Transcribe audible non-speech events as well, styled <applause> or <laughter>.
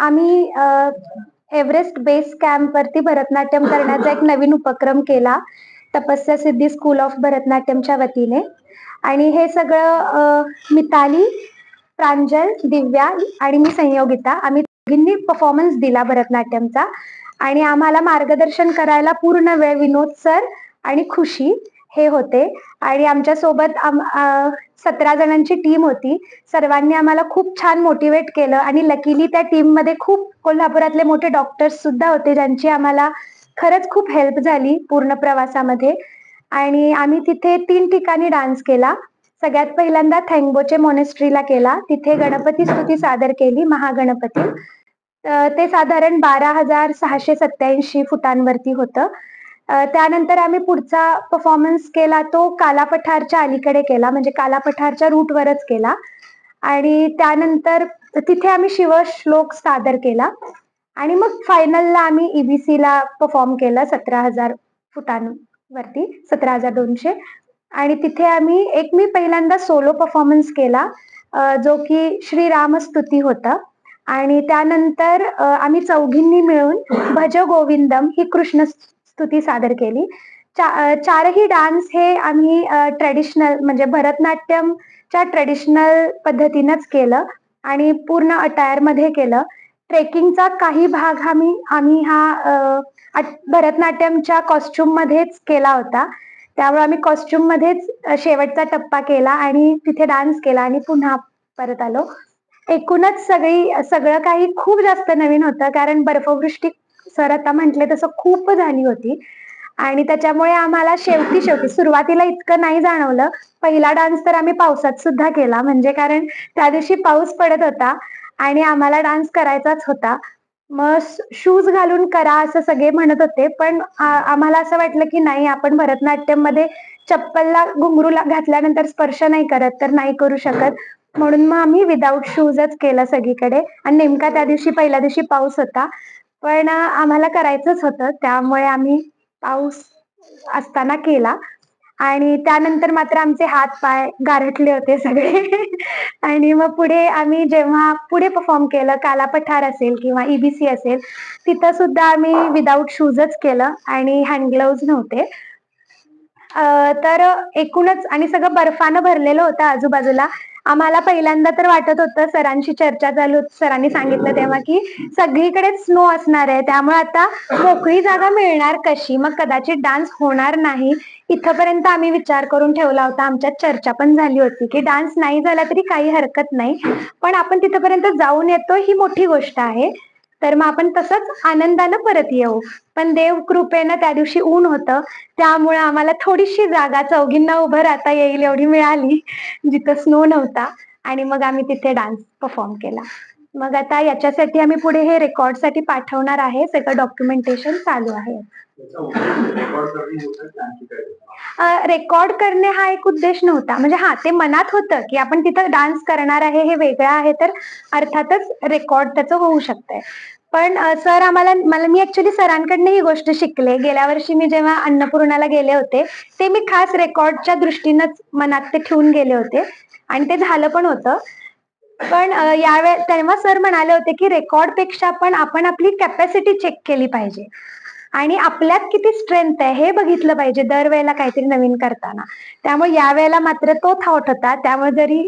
आम्ही Everest base camp वरती भरतनाट्यम करण्याचा एक नवीन उपक्रम केला. तपस्या सिद्धी स्कूल ऑफ भरतनाट्यमच्या वतीने. आणि हे सगळं मिताली प्रांजल दिव्या आणि मी संयोगिता आम्ही दोघींनी परफॉर्मन्स दिला भरतनाट्यमचा. आणि आम्हाला मार्गदर्शन करायला पूर्ण वेळ विनोद सर आणि खुशी. हे होते. आणि आमच्यासोबत सतरा जणांची टीम होती. सर्वांनी आम्हाला खूप छान मोटिवेट केलं. आणि लकीली त्या टीममध्ये खूप कोल्हापुरातले मोठे डॉक्टर्स सुद्धा होते ज्यांची आम्हाला खरंच खूप हेल्प झाली पूर्ण प्रवासामध्ये. आणि आम्ही तिथे तीन ठिकाणी डान्स केला. सगळ्यात पहिल्यांदा थँगबोचे मोनेस्ट्रीला केला. तिथे गणपती स्तुती सादर केली महागणपती. ते साधारण बारा हजार सहाशे सत्याऐंशी फुटांवरती होतं. त्यानंतर आम्ही पुढचा परफॉर्मन्स केला तो कालापठारच्या अलीकडे केला म्हणजे कालापठारच्या रूटवरच केला. आणि त्यानंतर तिथे आम्ही शिवश्लोक सादर केला. आणि मग फायनलला आम्ही ईबीसी ला परफॉर्म केलं सतरा हजार फुटांवरती सतरा हजार दोनशे. आणि तिथे आम्ही एक मी पहिल्यांदा सोलो परफॉर्मन्स केला जो की श्रीराम स्तुती होता. आणि त्यानंतर आम्ही चौघींनी मिळून भज गोविंदम ही कृष्ण स्तुती सादर केली. चा, चारही डान्स हे आम्ही ट्रेडिशनल म्हणजे भरतनाट्यमच्या ट्रेडिशनल पद्धतीनंच केलं आणि पूर्ण अटायरमध्ये केलं. ट्रेकिंगचा काही भाग आम्ही आम्ही हा भरतनाट्यमच्या कॉस्ट्युममध्येच केला होता. त्यामुळे आम्ही कॉस्ट्युममध्येच शेवटचा टप्पा केला आणि तिथे डान्स केला आणि पुन्हा परत आलो. एकूणच सगळी सगळं काही खूप जास्त नवीन होतं कारण बर्फवृष्टी सर आता म्हटले तसं खूप झाली होती. आणि त्याच्यामुळे आम्हाला शेवटी शेवटी सुरुवातीला इतकं नाही जाणवलं. पहिला डान्स तर आम्ही पावसात सुद्धा केला. म्हणजे कारण त्या दिवशी पाऊस पडत होता आणि आम्हाला डान्स करायचाच होता. मग शूज घालून करा असं सगळे म्हणत होते. पण आम्हाला असं वाटलं की नाही आपण भरतनाट्यममध्ये चप्पलला घुंगरूला घातल्यानंतर स्पर्श नाही करत तर नाही करू शकत. म्हणून मग आम्ही विदाऊट शूजच केलं सगळीकडे. आणि नेमका त्या दिवशी पहिल्या दिवशी पाऊस होता. पण आम्हाला करायचंच होतं. त्यामुळे आम्ही पाऊस असताना केला. आणि त्यानंतर मात्र आमचे हात पाय गारठले होते सगळे. <laughs> आणि मग पुढे आम्ही जेव्हा पुढे परफॉर्म केलं काला पठार असेल किंवा ईबीसी असेल तिथं सुद्धा आम्ही विदाऊट शूजच केलं आणि हँड ग्लोव्ज नव्हते. तर एकूणच आणि सगळं बर्फानं भरलेलं होतं आजूबाजूला. आम्हाला पहिल्यांदा तर वाटत होतं सरांशी चर्चा चालू होती. सरांनी सांगितलं तेव्हा की सगळीकडे स्नो असणार आहे. त्यामुळे आता मोकळी जागा मिळणार कशी? मग कदाचित डान्स होणार नाही. इथपर्यंत आम्ही विचार करून ठेवला होता. आमच्यात चर्चा पण झाली होती की डान्स नाही झाला तरी काही हरकत नाही. पण आपण तिथपर्यंत जाऊन येतो ही मोठी गोष्ट आहे. तर मग आपण तसंच आनंदानं परत येऊ. पण देव कृपेनं त्या दिवशी ऊन होतं. त्यामुळे आम्हाला थोडीशी जागा चौघींना उभं राहता येईल एवढी मिळाली जिथं स्नो नव्हता. आणि मग आम्ही तिथे डान्स परफॉर्म केला. मग आता याच्यासाठी आम्ही पुढे हे रेकॉर्डसाठी पाठवणार आहे. सगळं डॉक्युमेंटेशन चालू आहे. रेकॉर्ड करणे हा एक उद्देश नव्हता. म्हणजे हा ते मनात होतं की आपण तिथं डान्स करणार आहे हे वेगळं आहे तर अर्थातच रेकॉर्ड त्याचं होऊ शकतंय. पण सर आम्हाला मला मी ऍक्च्युली सरांकडनं ही गोष्ट शिकले. गेल्या वर्षी मी जेव्हा अन्नपूर्णाला गेले होते ते मी खास रेकॉर्डच्या दृष्टीनंच मनात ते ठेवून गेले होते. आणि ते झालं पण होतं. पण यावेळे तेव्हा सर म्हणाले होते की रेकॉर्डपेक्षा पण आपण आपली कॅपॅसिटी चेक केली पाहिजे. आणि आपल्यात किती स्ट्रेंथ आहे हे बघितलं पाहिजे दरवेळेला काहीतरी नवीन करताना. त्यामुळे यावेळेला मात्र तो थॉट होता. त्यामुळे जरी